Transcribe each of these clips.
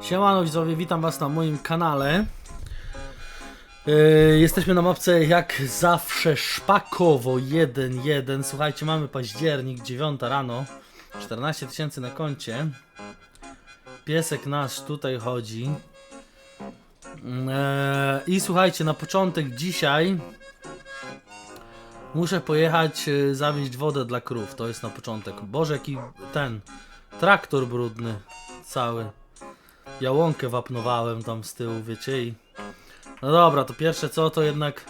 Siemano widzowie, witam was na moim kanale. Yy, jesteśmy na mapce jak zawsze szpakowo 1-1. Słuchajcie, mamy październik, 9 rano. 14 tysięcy na koncie. Piesek nasz tutaj chodzi. Yy, I słuchajcie, na początek dzisiaj muszę pojechać yy, zawieźć wodę dla krów. To jest na początek. Boże, jaki ten traktor brudny cały. Ja łąkę wapnowałem tam z tyłu, wiecie i... No dobra, to pierwsze co, to jednak...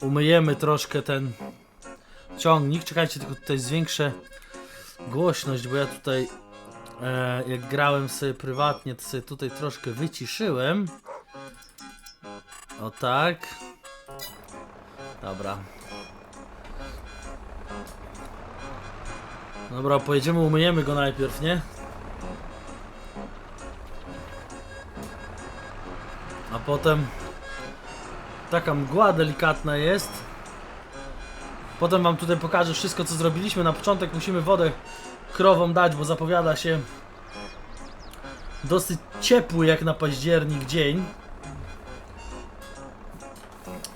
Umyjemy troszkę ten ciągnik. Czekajcie, tylko tutaj zwiększę głośność, bo ja tutaj... E, jak grałem sobie prywatnie, to sobie tutaj troszkę wyciszyłem. O tak. Dobra. Dobra, pojedziemy, umyjemy go najpierw, nie? Potem taka mgła delikatna jest. Potem wam tutaj pokażę wszystko co zrobiliśmy. Na początek musimy wodę krowom dać, bo zapowiada się dosyć ciepły jak na październik dzień.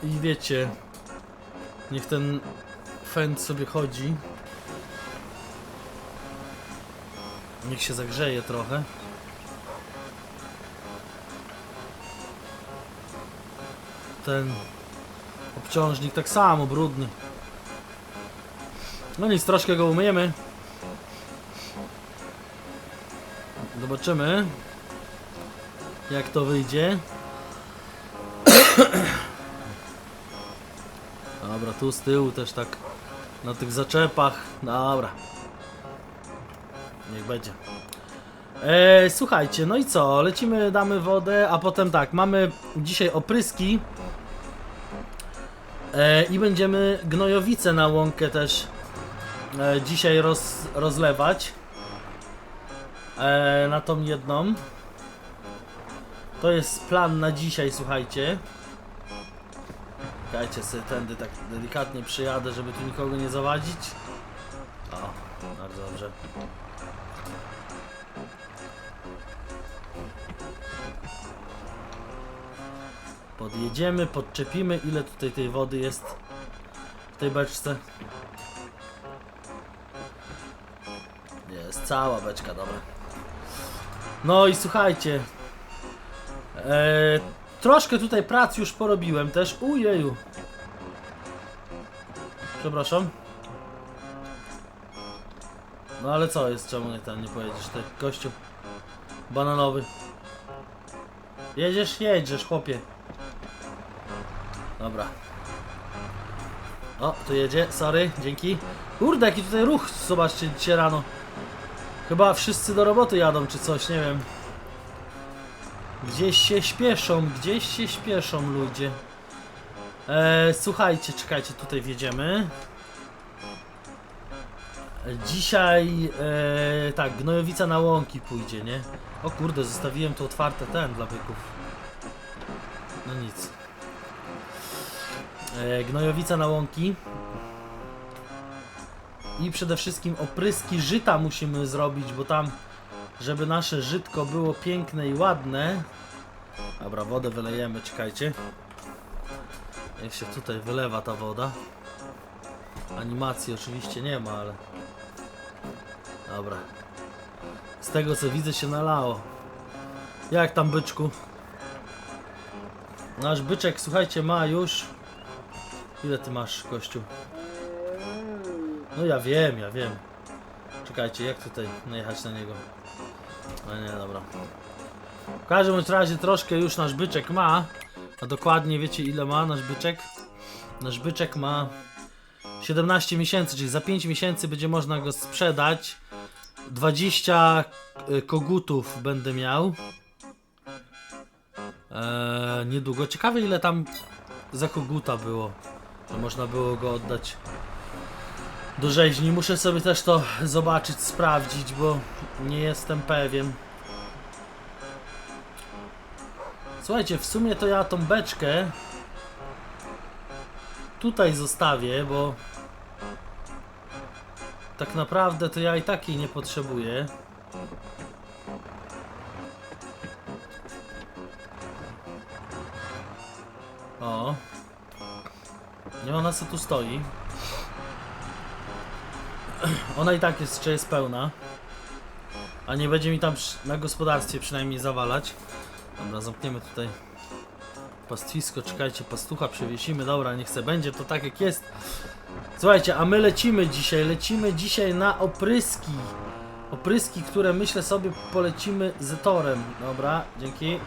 I wiecie, niech ten fent sobie chodzi. Niech się zagrzeje trochę. Ten obciążnik tak samo brudny. No nic, troszkę go umyjemy. Zobaczymy jak to wyjdzie. Dobra, tu z tyłu też tak na tych zaczepach. Dobra. Niech będzie. E, słuchajcie, no i co? Lecimy, damy wodę, a potem tak, mamy dzisiaj opryski. E, I będziemy gnojowice na łąkę też e, dzisiaj roz, rozlewać. E, na tą jedną. To jest plan na dzisiaj, słuchajcie. Czekajcie sobie tędy tak delikatnie przyjadę, żeby tu nikogo nie zawadzić. O, bardzo dobrze. Podjedziemy, podczepimy. Ile tutaj tej wody jest w tej beczce? Jest cała beczka, dobra. No i słuchajcie. E, troszkę tutaj prac już porobiłem też. Ujeju. Przepraszam. No ale co jest, czemu nie tam nie pojedziesz? Ty gościu bananowy. Jedziesz? Jedziesz, chłopie. Dobra. O, tu jedzie, sorry, dzięki. Kurde, jaki tutaj ruch, zobaczcie, dzisiaj rano. Chyba wszyscy do roboty jadą, czy coś, nie wiem. Gdzieś się śpieszą, gdzieś się śpieszą ludzie. E, słuchajcie, czekajcie, tutaj wjedziemy. Dzisiaj, e, tak, gnojowica na łąki pójdzie, nie? O kurde, zostawiłem to otwarte ten dla byków. No nic. E, gnojowica na łąki. I przede wszystkim opryski żyta musimy zrobić, bo tam, żeby nasze żytko było piękne i ładne. Dobra, wodę wylejemy, czekajcie. Jak się tutaj wylewa ta woda. Animacji oczywiście nie ma, ale... Dobra. Z tego co widzę się nalało. Jak tam byczku? Nasz byczek, słuchajcie, ma już... Ile ty masz, kościół? No ja wiem, ja wiem. Czekajcie, jak tutaj najechać na niego? No nie, dobra. W każdym razie troszkę już nasz byczek ma. A dokładnie wiecie ile ma nasz byczek? Nasz byczek ma 17 miesięcy, czyli za 5 miesięcy będzie można go sprzedać. 20 y, kogutów będę miał. Eee, niedługo. Ciekawe ile tam za koguta było że można było go oddać do rzeźni. Muszę sobie też to zobaczyć, sprawdzić, bo nie jestem pewien. Słuchajcie, w sumie to ja tą beczkę tutaj zostawię, bo tak naprawdę to ja i takiej nie potrzebuję. O. Nie ona co tu stoi. Ona i tak jest, czy jest pełna. A nie będzie mi tam na gospodarstwie przynajmniej zawalać. Dobra, zamkniemy tutaj pastwisko. Czekajcie, pastucha przewiesimy. Dobra, niech se będzie to tak jak jest. Słuchajcie, a my lecimy dzisiaj. Lecimy dzisiaj na opryski. Opryski, które myślę sobie polecimy z torem. Dobra, dzięki.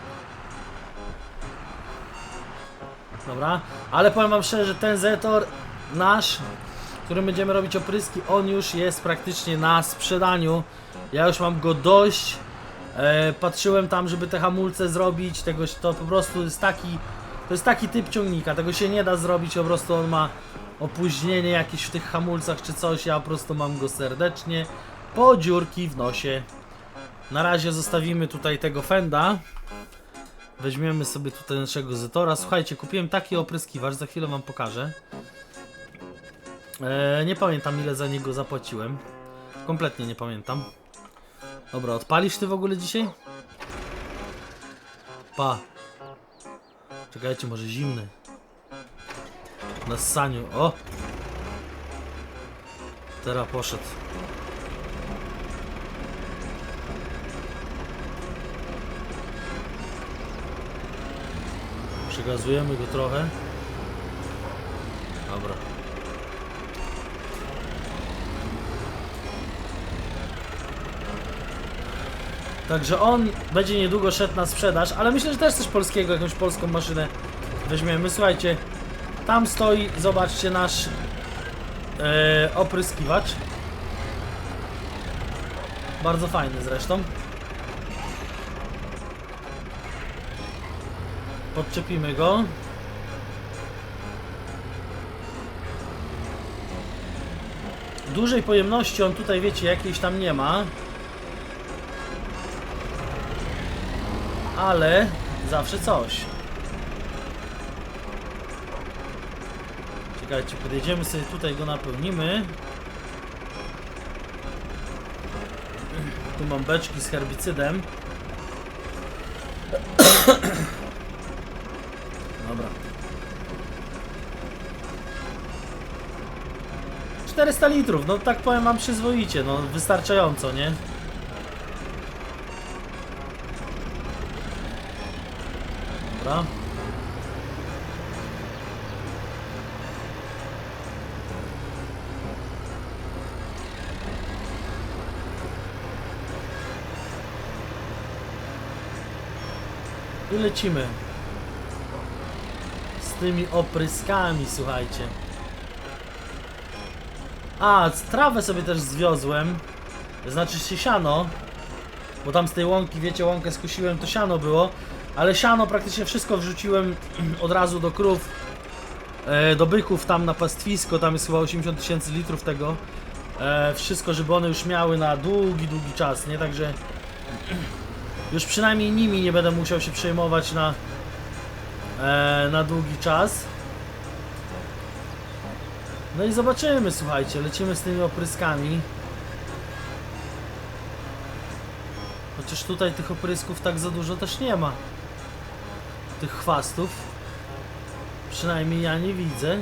Dobra, ale powiem wam szczerze, że ten Zetor nasz, którym będziemy robić opryski, on już jest praktycznie na sprzedaniu. Ja już mam go dość. E, patrzyłem tam, żeby te hamulce zrobić, tegoś to po prostu jest taki, to jest taki typ ciągnika, tego się nie da zrobić, po prostu on ma opóźnienie jakieś w tych hamulcach czy coś, ja po prostu mam go serdecznie po dziurki w nosie. Na razie zostawimy tutaj tego fenda. Weźmiemy sobie tutaj naszego Zetora. Słuchajcie, kupiłem taki opryskiwacz, za chwilę wam pokażę. Eee, nie pamiętam ile za niego zapłaciłem. Kompletnie nie pamiętam. Dobra, odpalisz ty w ogóle dzisiaj? Pa. Czekajcie, może zimny. Na ssaniu. O! Teraz poszedł. Przegazujemy go trochę. Dobra. Także on będzie niedługo szedł na sprzedaż, ale myślę, że też coś polskiego, jakąś polską maszynę weźmiemy. Słuchajcie, tam stoi, zobaczcie, nasz e, opryskiwacz. Bardzo fajny zresztą. Podczepimy go. Dużej pojemności on tutaj, wiecie, jakiejś tam nie ma. Ale zawsze coś. Czekajcie, podjedziemy sobie tutaj, go napełnimy. Tu mam beczki z herbicydem. 400 litrów, no tak powiem mam przyzwoicie, no wystarczająco, nie? Dobra. I lecimy. Z tymi opryskami, słuchajcie. A, trawę sobie też zwiozłem. Znaczy się siano. Bo tam z tej łąki, wiecie, łąkę skusiłem, to siano było. Ale siano praktycznie wszystko wrzuciłem od razu do krów. E, do byków tam na pastwisko, tam jest chyba 80 tysięcy litrów tego. E, wszystko, żeby one już miały na długi, długi czas, nie? Także już przynajmniej nimi nie będę musiał się przejmować na, e, na długi czas. No i zobaczymy, słuchajcie, lecimy z tymi opryskami. Chociaż tutaj tych oprysków tak za dużo też nie ma. Tych chwastów. Przynajmniej ja nie widzę.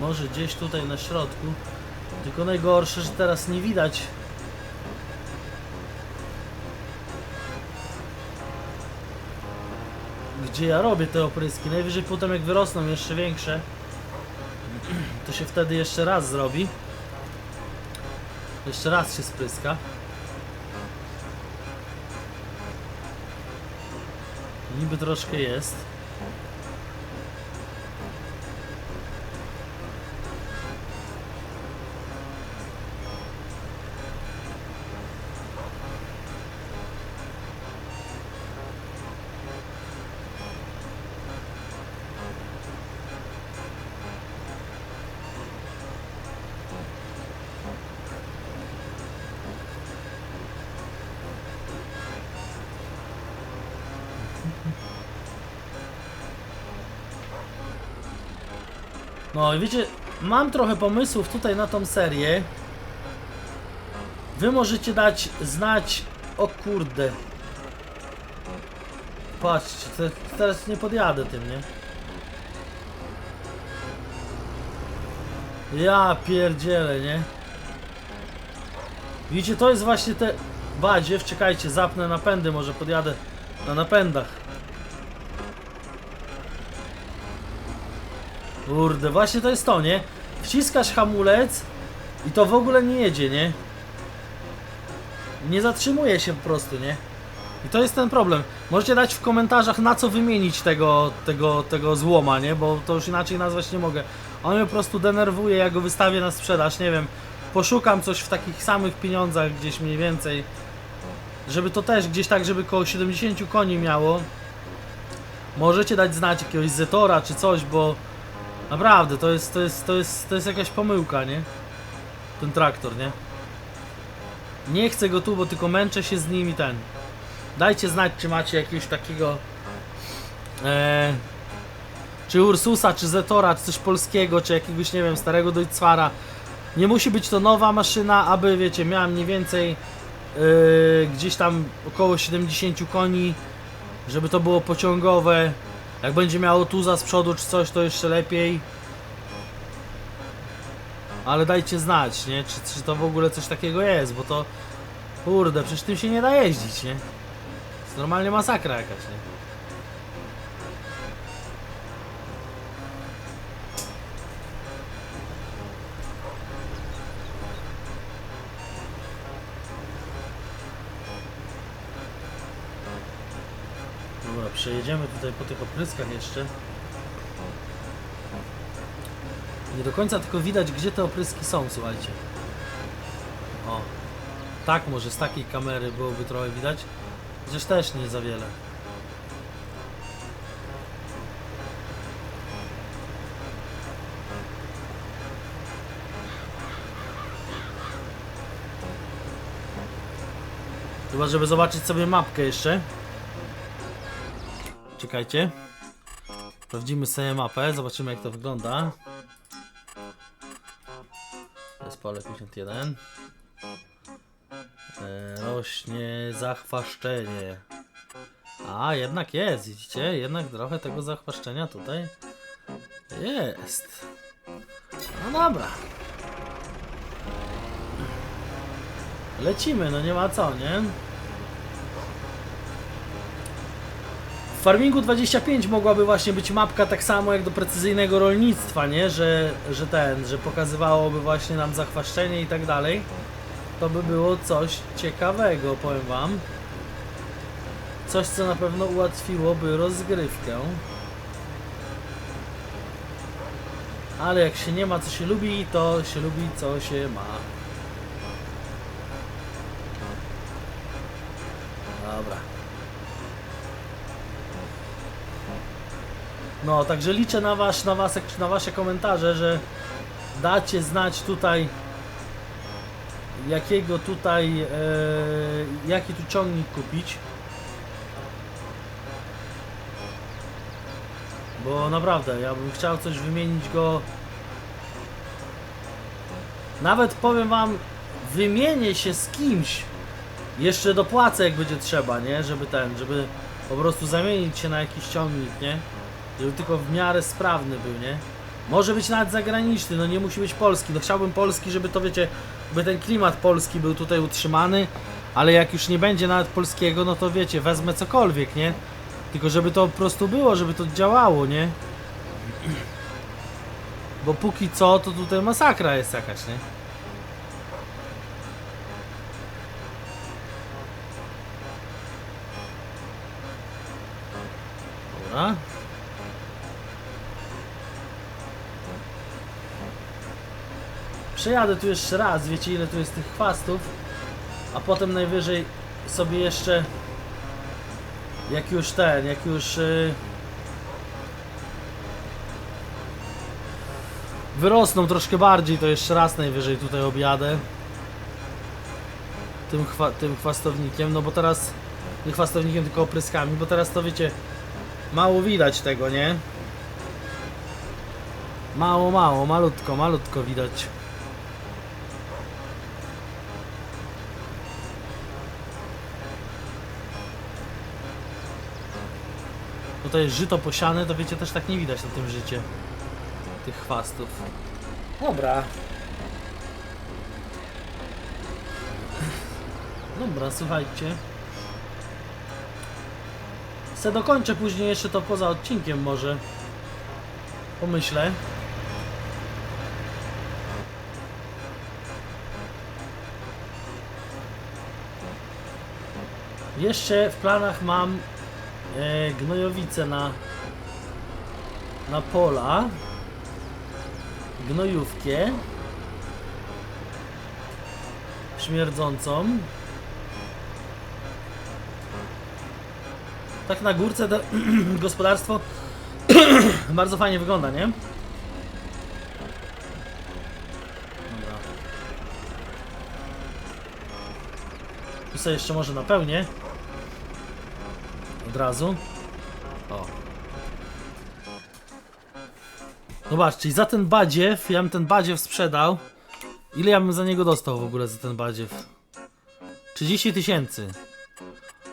Może gdzieś tutaj na środku. Tylko najgorsze, że teraz nie widać. Gdzie ja robię te opryski. Najwyżej potem jak wyrosną jeszcze większe. To się wtedy jeszcze raz zrobi. Jeszcze raz się spryska. Niby troszkę jest. No i wiecie, mam trochę pomysłów tutaj na tą serię. Wy możecie dać znać, o kurde. patrzcie, te, teraz nie podjadę tym, nie? Ja pierdzielę, nie? Widzicie, to jest właśnie te... Badziew, czekajcie, zapnę napędy, może podjadę na napędach. Kurde, właśnie to jest to, nie? Wciskasz hamulec i to w ogóle nie jedzie, nie? Nie zatrzymuje się po prostu, nie? I to jest ten problem. Możecie dać w komentarzach na co wymienić tego, tego, tego złoma, nie? Bo to już inaczej nazwać nie mogę. On mnie po prostu denerwuje, jak go wystawię na sprzedaż, nie wiem. Poszukam coś w takich samych pieniądzach gdzieś mniej więcej. Żeby to też gdzieś tak, żeby koło 70 koni miało. Możecie dać znać jakiegoś Zetora czy coś, bo naprawdę to jest, to jest, to jest, to jest jakaś pomyłka, nie? Ten traktor, nie? Nie chcę go tu, bo tylko męczę się z nim i ten. Dajcie znać, czy macie jakiegoś takiego. E, czy Ursusa, czy Zetora, czy coś polskiego, czy jakiegoś, nie wiem, starego Deutzfara. Nie musi być to nowa maszyna, aby, wiecie, miała mniej więcej e, gdzieś tam około 70 koni, żeby to było pociągowe. Jak będzie miało tuza z przodu, czy coś, to jeszcze lepiej. Ale dajcie znać, nie? Czy, czy to w ogóle coś takiego jest, bo to. Kurde, przecież tym się nie da jeździć, nie? To jest normalnie masakra jakaś, nie? Dobra, przejedziemy tutaj po tych opryskach jeszcze. Nie do końca tylko widać, gdzie te opryski są, słuchajcie. O, tak może z takiej kamery byłoby trochę widać. Chociaż też nie za wiele. Chyba, żeby zobaczyć sobie mapkę jeszcze. Czekajcie. Sprawdzimy sobie mapę, zobaczymy jak to wygląda. To jest pole 51. E, rośnie zachwaszczenie. A, jednak jest, widzicie? Jednak trochę tego zachwaszczenia tutaj jest. No dobra. Lecimy, no nie ma co, nie? Farmingu 25 mogłaby właśnie być mapka tak samo jak do precyzyjnego rolnictwa, nie? Że, że ten, że pokazywałoby właśnie nam zachwaszczenie i tak dalej. To by było coś ciekawego, powiem wam. Coś, co na pewno ułatwiłoby rozgrywkę. Ale jak się nie ma co się lubi, to się lubi co się ma. No, także liczę na, wasz, na, was, na wasze komentarze, że dacie znać tutaj jakiego tutaj e, jaki tu ciągnik kupić. Bo naprawdę, ja bym chciał coś wymienić go. Nawet powiem wam, wymienię się z kimś. Jeszcze dopłacę jak będzie trzeba, nie? Żeby ten, żeby po prostu zamienić się na jakiś ciągnik, nie? Żeby tylko w miarę sprawny był, nie? Może być nawet zagraniczny, no nie musi być polski. No chciałbym polski, żeby to wiecie, by ten klimat polski był tutaj utrzymany, ale jak już nie będzie nawet polskiego, no to wiecie, wezmę cokolwiek, nie? Tylko żeby to po prostu było, żeby to działało, nie? Bo póki co, to tutaj masakra jest jakaś, nie? Dobra. Przejadę tu jeszcze raz, wiecie ile tu jest tych chwastów, a potem najwyżej sobie jeszcze jak już ten, jak już yy, wyrosną troszkę bardziej, to jeszcze raz najwyżej tutaj objadę tym, chwa, tym chwastownikiem, no bo teraz nie chwastownikiem, tylko opryskami, bo teraz to wiecie, mało widać tego, nie? Mało, mało, malutko, malutko widać. Tutaj jest żyto posiane, to wiecie, też tak nie widać na tym życie. Tych chwastów. Dobra. Dobra, słuchajcie. Se dokończę później jeszcze to poza odcinkiem może. Pomyślę. Jeszcze w planach mam gnojowice na na pola. Gnojówkę. Śmierdzącą. Tak na górce to gospodarstwo. Bardzo fajnie wygląda, nie? Dobra. Tu sobie jeszcze może napełnię od razu o Zobaczcie, i za ten badziew, ja bym ten badziew sprzedał. Ile ja bym za niego dostał w ogóle za ten badziew? 30 tysięcy.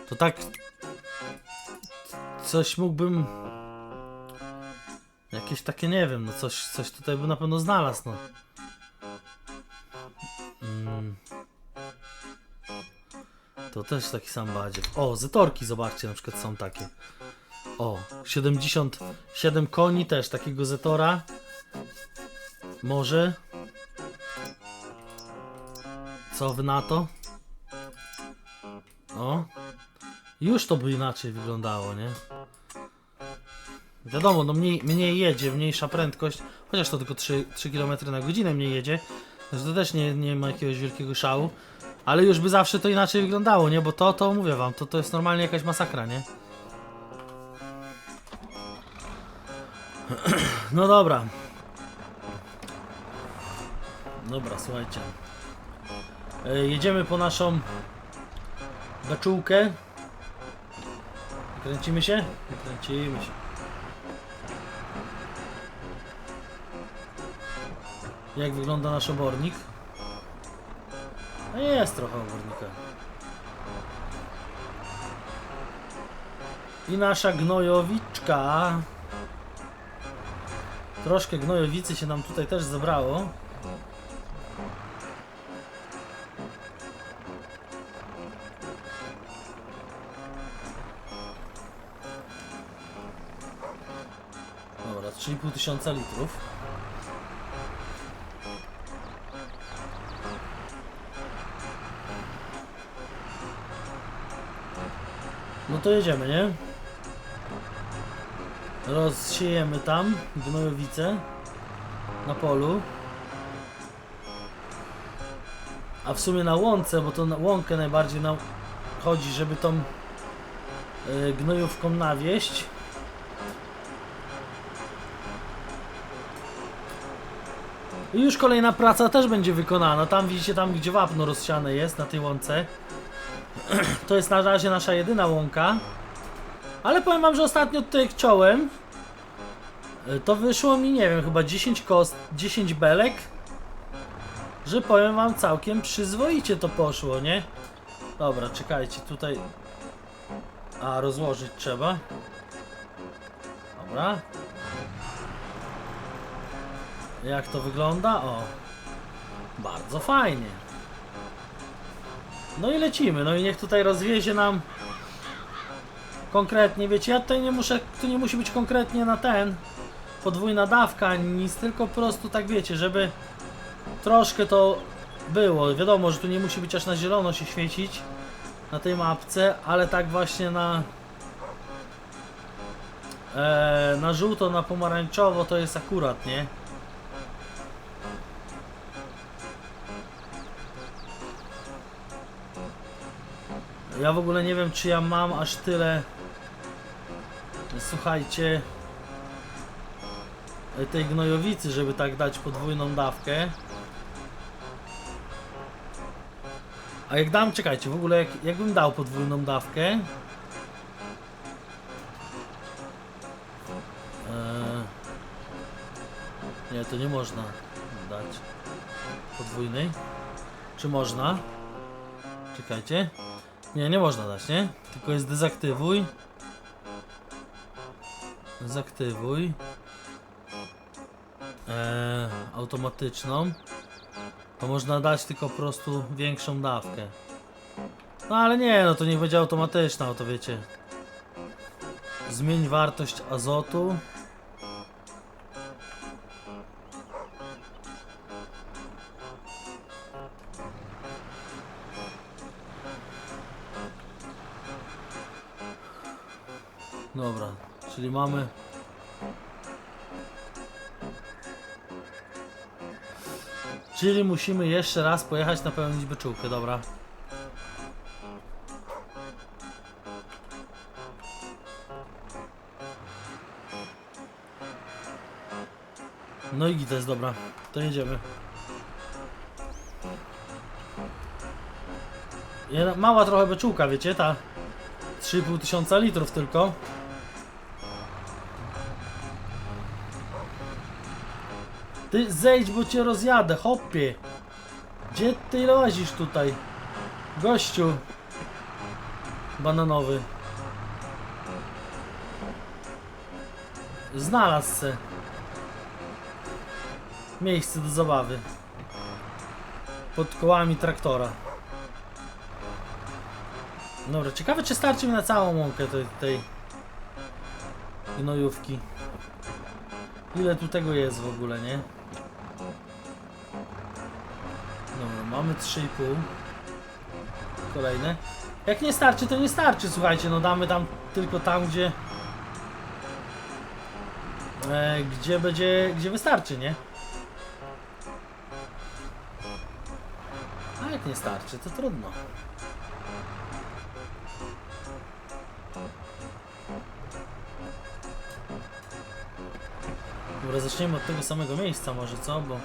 To tak. Coś mógłbym. Jakieś takie, nie wiem, no coś, coś tutaj bym na pewno znalazł, no. To też taki sam badziew. O, zetorki, zobaczcie, na przykład są takie. O, 77 koni też, takiego Zetora. Może. Co wy na to? O. Już to by inaczej wyglądało, nie? Wiadomo, no mniej, mniej jedzie, mniejsza prędkość, chociaż to tylko 3, 3 km na godzinę mniej jedzie, także to też nie, nie ma jakiegoś wielkiego szału, ale już by zawsze to inaczej wyglądało, nie? Bo to, to mówię wam, to, to jest normalnie jakaś masakra, nie? No dobra. Dobra, słuchajcie. E, jedziemy po naszą beczułkę. Kręcimy się? Kręcimy się. Jak wygląda nasz obornik? No jest trochę obornika. I nasza gnojowiczka. Troszkę gnojowicy się nam tutaj też zebrało. Dobra, 3,5 tysiąca litrów. To jedziemy, nie? Rozsiejemy tam gnojowice na polu. A w sumie na łące, bo to na łąkę najbardziej nam chodzi, żeby tą y, gnojówką nawieść. I już kolejna praca też będzie wykonana. Tam widzicie, tam gdzie wapno rozsiane jest na tej łące. To jest na razie nasza jedyna łąka. Ale powiem wam, że ostatnio tutaj jak ciąłem, y, to wyszło mi, nie wiem, chyba 10 kost, 10 belek. Że powiem wam, całkiem przyzwoicie to poszło, nie? Dobra, czekajcie, tutaj... A, rozłożyć trzeba. Dobra. Jak to wygląda? O. Bardzo fajnie. No i lecimy, no i niech tutaj rozwiezie nam konkretnie, wiecie, ja tutaj nie muszę, tu nie musi być konkretnie na ten podwójna dawka, nic, tylko po prostu tak wiecie, żeby troszkę to było. Wiadomo, że tu nie musi być aż na zielono się świecić na tej mapce, ale tak właśnie na e, na żółto, na pomarańczowo to jest akurat, nie? Ja w ogóle nie wiem, czy ja mam aż tyle. Słuchajcie. Tej gnojowicy, żeby tak dać podwójną dawkę. A jak dam, czekajcie, w ogóle jak, jakbym dał podwójną dawkę. Eee, nie, to nie można dać podwójnej. Czy można? Czekajcie. Nie, nie można dać, nie? Tylko jest dezaktywuj. Zaktywuj. E, automatyczną. To można dać tylko po prostu większą dawkę. No ale nie, no to niech będzie automatyczna, no to wiecie. Zmień wartość azotu. Czyli mamy. Czyli musimy jeszcze raz pojechać napełnić beczułkę, dobra. No i to jest dobra. To jedziemy. Mała trochę beczułka, wiecie, ta 3,5 tysiąca litrów tylko. Ty zejdź, bo cię rozjadę, hopie. Gdzie ty łazisz tutaj? Gościu. Bananowy. Znalazł se. Miejsce do zabawy. Pod kołami traktora. Dobra, ciekawe czy starczy mi na całą łąkę tej, tej gnojówki. Ile tu tego jest w ogóle, nie? Mamy 3,5. Kolejne. Jak nie starczy, to nie starczy, słuchajcie, no damy tam tylko tam, gdzie... E, gdzie będzie, gdzie wystarczy, nie? A jak nie starczy, to trudno. Dobra, zaczniemy od tego samego miejsca może, co? Bo...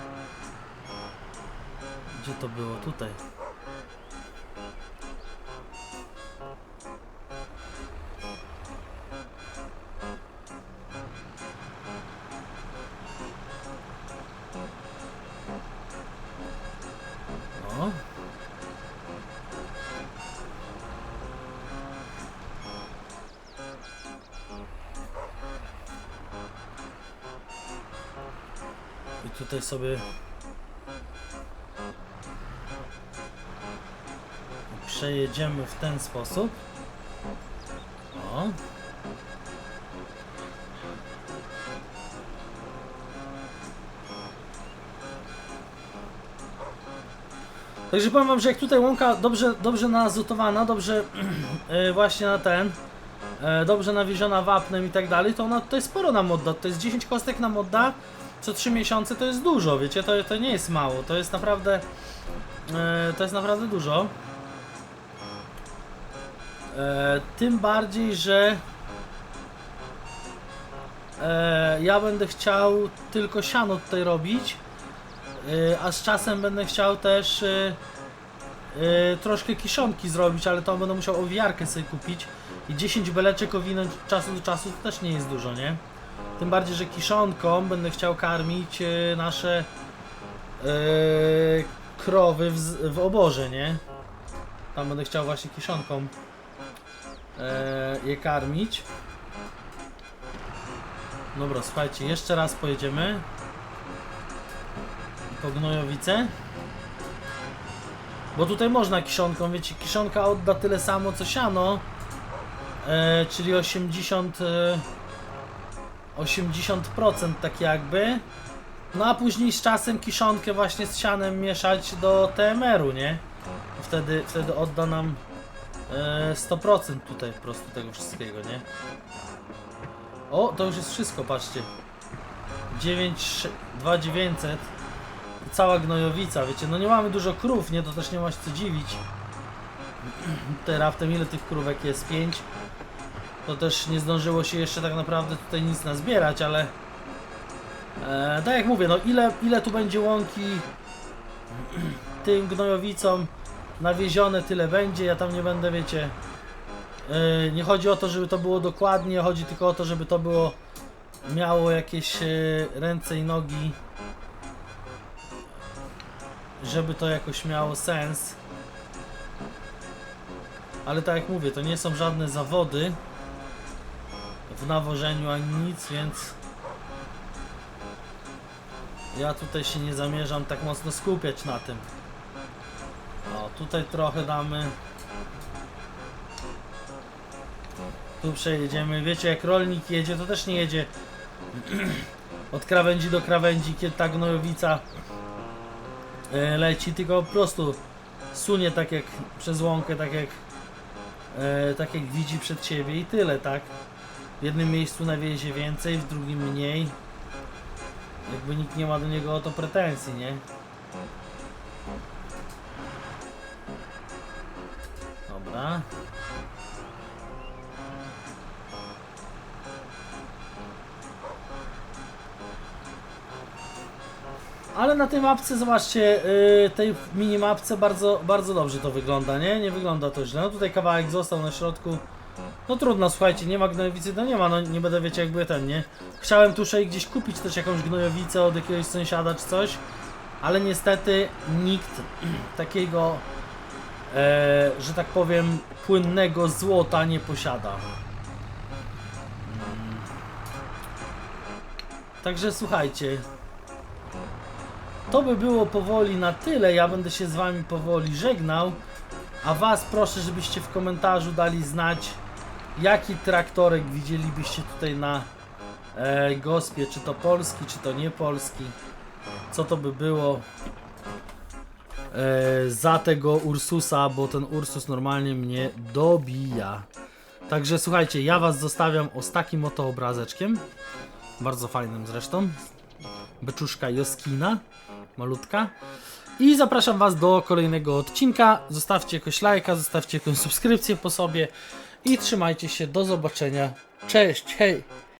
Gdzie to było? Tutaj. O. I tutaj sobie przejedziemy w ten sposób. O. Także powiem wam, że jak tutaj łąka dobrze, dobrze nazotowana, dobrze e, właśnie na ten, e, dobrze nawieziona wapnem i tak dalej, to ona tutaj sporo nam odda. To jest 10 kostek nam odda co 3 miesiące to jest dużo, wiecie, to, to nie jest mało, to jest naprawdę e, to jest naprawdę dużo. E, tym bardziej, że e, ja będę chciał tylko siano tutaj robić, e, a z czasem będę chciał też e, e, troszkę kiszonki zrobić, ale to będę musiał owijarkę sobie kupić i 10 beleczek owinąć od czasu do czasu to też nie jest dużo, nie? Tym bardziej, że kiszonką będę chciał karmić e, nasze e, krowy w, w oborze, nie? Tam będę chciał właśnie kiszonką je karmić. Dobra, słuchajcie, jeszcze raz pojedziemy po gnojowice. Bo tutaj można kiszonką, wiecie, kiszonka odda tyle samo co siano, e, czyli 80... E, 80% tak jakby. No a później z czasem kiszonkę właśnie z sianem mieszać do TMR-u, nie? Wtedy, wtedy odda nam e, 100% tutaj po prostu tego wszystkiego, nie? O, to już jest wszystko, patrzcie. 9, 2900 Cała gnojowica, wiecie, no nie mamy dużo krów, nie? To też nie ma się co dziwić. Tutaj raptem ile tych krówek jest? 5 to też nie zdążyło się jeszcze tak naprawdę tutaj nic nazbierać, ale e, tak jak mówię, no ile, ile tu będzie łąki tym gnojowicom nawiezione, tyle będzie, ja tam nie będę, wiecie e, nie chodzi o to, żeby to było dokładnie, chodzi tylko o to, żeby to było miało jakieś e, ręce i nogi żeby to jakoś miało sens ale tak jak mówię, to nie są żadne zawody w nawożeniu ani nic, więc ja tutaj się nie zamierzam tak mocno skupiać na tym. O, tutaj trochę damy. Tu przejedziemy. Wiecie, jak rolnik jedzie, to też nie jedzie od krawędzi do krawędzi, kiedy ta gnojowica e, leci, tylko po prostu sunie tak jak przez łąkę, tak jak e, tak jak widzi przed siebie i tyle, tak? W jednym miejscu nawiezie więcej, w drugim mniej. Jakby nikt nie ma do niego o to pretensji, nie? Dobra. Ale na tej mapce, zobaczcie, yy, tej minimapce bardzo, bardzo dobrze to wygląda, nie? Nie wygląda to źle. No tutaj kawałek został na środku. No trudno, słuchajcie, nie ma gnojowicy, no nie ma, no nie będę wiecie jakby ten, nie? Chciałem tutaj gdzieś kupić też jakąś gnojowicę od jakiegoś sąsiada czy coś, ale niestety nikt takiego, e, że tak powiem, płynnego złota nie posiada. Mm. Także słuchajcie, to by było powoli na tyle. Ja będę się z wami powoli żegnał. A was proszę, żebyście w komentarzu dali znać, jaki traktorek widzielibyście tutaj na e, gospie. Czy to polski, czy to nie polski. Co to by było za tego Ursusa, bo ten Ursus normalnie mnie dobija. Także słuchajcie, ja was zostawiam o z takim oto obrazeczkiem. Bardzo fajnym zresztą. Beczuszka Joskina malutka. I zapraszam Was do kolejnego odcinka. Zostawcie jakoś lajka, zostawcie jakąś subskrypcję po sobie i trzymajcie się. Do zobaczenia. Cześć, hej!